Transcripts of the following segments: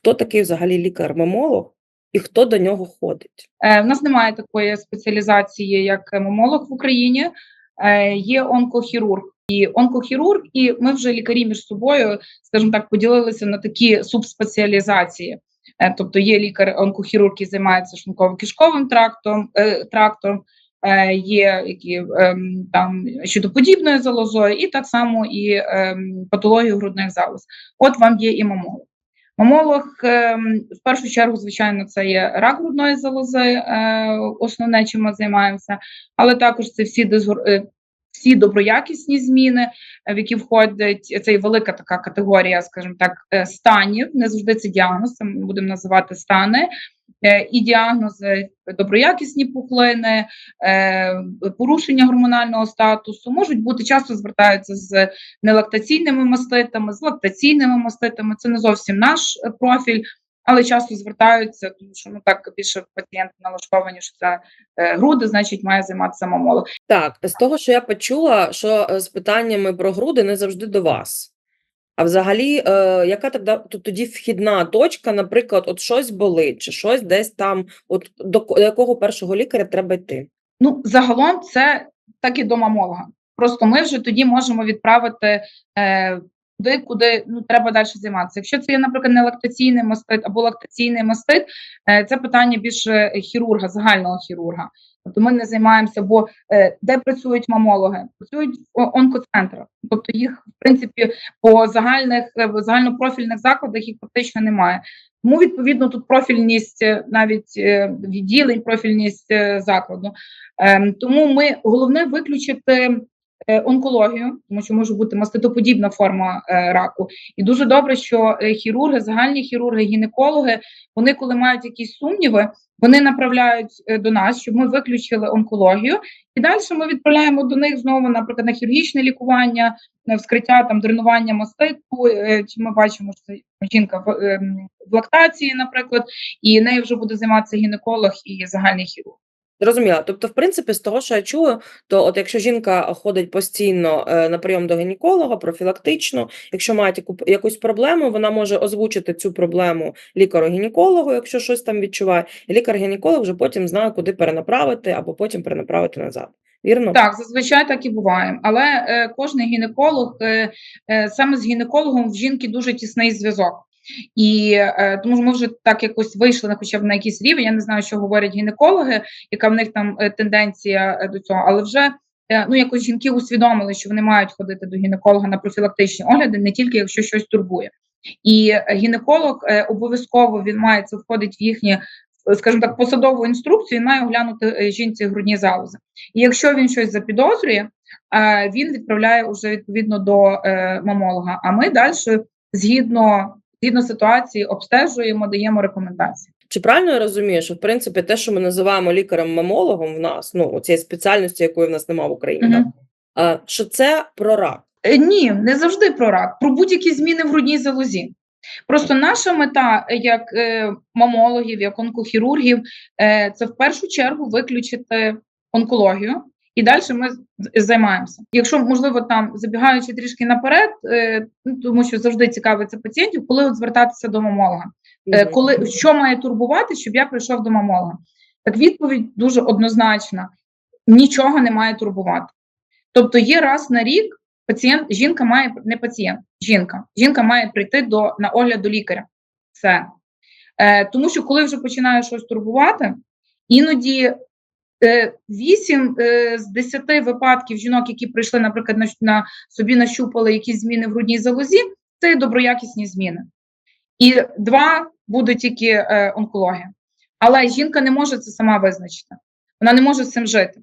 хто такий взагалі лікар-мамолог і хто до нього ходить? Е, В нас немає такої спеціалізації, як мамолог в Україні. Е, Є онкохірург і онкохірург, і ми вже лікарі між собою, скажімо так, поділилися на такі субспеціалізації. Е, Тобто є лікар-онкохірург, який займається шлунково-кишковим трактом, е, трактом, е, є які ем, там щитоподібною залозою, і так само і ем, патологію грудних залоз. От вам є і мамолог. Мамолог ем, в першу чергу, звичайно, це є рак грудної залози, е, основне, чим ми займаємося, але також це всі дизгор- е, всі доброякісні зміни, в які входять це є велика така категорія, скажімо так, е, станів. Не завжди це діагноз, ми будемо називати стани. Е, І діагнози доброякісні пухлини, е, порушення гормонального статусу можуть бути часто звертаються з нелактаційними маститами, з лактаційними маститами. Це не зовсім наш е, профіль, але часто звертаються, тому що ну так більше пацієнти налаштовані, що це груди, значить, має займатися мамолог. Так, з того, що я почула, що з питаннями про груди не завжди до вас. А взагалі, е, яка тоді, тоді вхідна точка, наприклад, от щось болить, чи щось десь там, от до якого першого лікаря треба йти? Ну, загалом, це так і до мамолога. Просто ми вже тоді можемо відправити е, туди, куди ну, треба далі займатися. Якщо це є, наприклад, не лактаційний мастит або лактаційний мастит, е, це питання більше хірурга, загального хірурга. Тобто ми не займаємося, бо е, де працюють мамологи? Працюють в онкоцентрах. Тобто їх, в принципі, по загальних е, загальнопрофільних закладах їх практично немає. Тому відповідно тут профільність е, навіть е, відділень, профільність е, закладу. Ем, Тому ми головне виключити е, онкологію, тому що може бути маститоподібна форма е, раку. І дуже добре, що е, хірурги, загальні хірурги, гінекологи, вони, коли мають якісь сумніви, вони направляють е, до нас, щоб ми виключили онкологію, і далі ми відправляємо до них знову, наприклад, на хірургічне лікування, на вскриття там дренування маститу. е, Чи ми бачимо, що це жінка в, ем, в лактації, наприклад, і нею вже буде займатися гінеколог і загальний хірург. Зрозуміла. Тобто, в принципі, з того, що я чую, то от якщо жінка ходить постійно е, на прийом до гінеколога, профілактично, якщо має якусь проблему, вона може озвучити цю проблему лікару-гінекологу, якщо щось там відчуває, і лікар-гінеколог вже потім знає, куди перенаправити або потім перенаправити назад. Вірно? Так, зазвичай так і буває. Але е, кожний гінеколог е, е, саме з гінекологом в жінки дуже тісний зв'язок. І е, тому що ми вже так якось вийшли на хоча б на якийсь рівень. Я не знаю, що говорять гінекологи, яка в них там е, тенденція е, до цього, але вже ну якось жінки усвідомили, що вони мають ходити до гінеколога на профілактичні огляди, не тільки якщо щось турбує. І гінеколог обов'язково він має це входить в їхні, скажімо так, посадову інструкцію. Він має оглянути жінці грудні залози. І якщо він щось запідозрює, він відправляє уже відповідно до мамолога. А ми далі згідно згідно ситуації обстежуємо, даємо рекомендації. Чи правильно я розумію, що в принципі те, що ми називаємо лікарем-мамологом в нас, ну цієї спеціальності, якої в нас немає в Україні, Мгм. так, що це про рак? Е, Ні, не завжди про рак, про будь-які зміни в грудній залозі. Просто наша мета, е, як е, мамологів, як онкохірургів, е, це в першу чергу виключити онкологію, і далі ми займаємося. Якщо можливо там забігаючи трішки наперед, е, ну, тому що завжди цікавиться пацієнтів, коли от звертатися до мамолога. Е, коли що має турбувати, щоб я прийшов до мамолога? Так відповідь дуже однозначна: нічого не має турбувати. Тобто, є раз на рік пацієнт, жінка має не пацієнт, жінка. Жінка має прийти до на огляд до лікаря. Все. Е, тому що коли вже починає щось турбувати, іноді е, 8 е, з 10 випадків жінок, які прийшли, наприклад, на, на собі нащупали якісь зміни в грудній залозі, це доброякісні зміни. І два буде тільки е, онкологія. Але жінка не може це сама визначити. Вона не може з цим жити.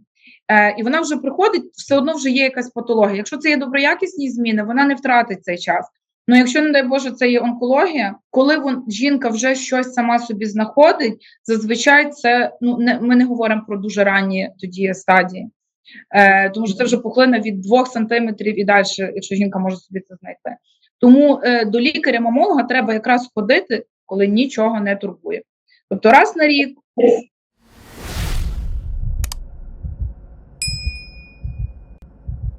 Е, і вона вже приходить, все одно вже є якась патологія. Якщо це є доброякісні зміни, вона не втратить цей час. Ну, якщо, не дай Боже, це є онкологія, коли вон, жінка вже щось сама собі знаходить, зазвичай це ну не ми не говоримо про дуже ранні тоді стадії, е, тому що це вже пухлина від 2 сантиметрів і далі, якщо жінка може собі це знайти. Тому е, до лікаря-мамолога треба якраз ходити, коли нічого не турбує. Тобто раз на рік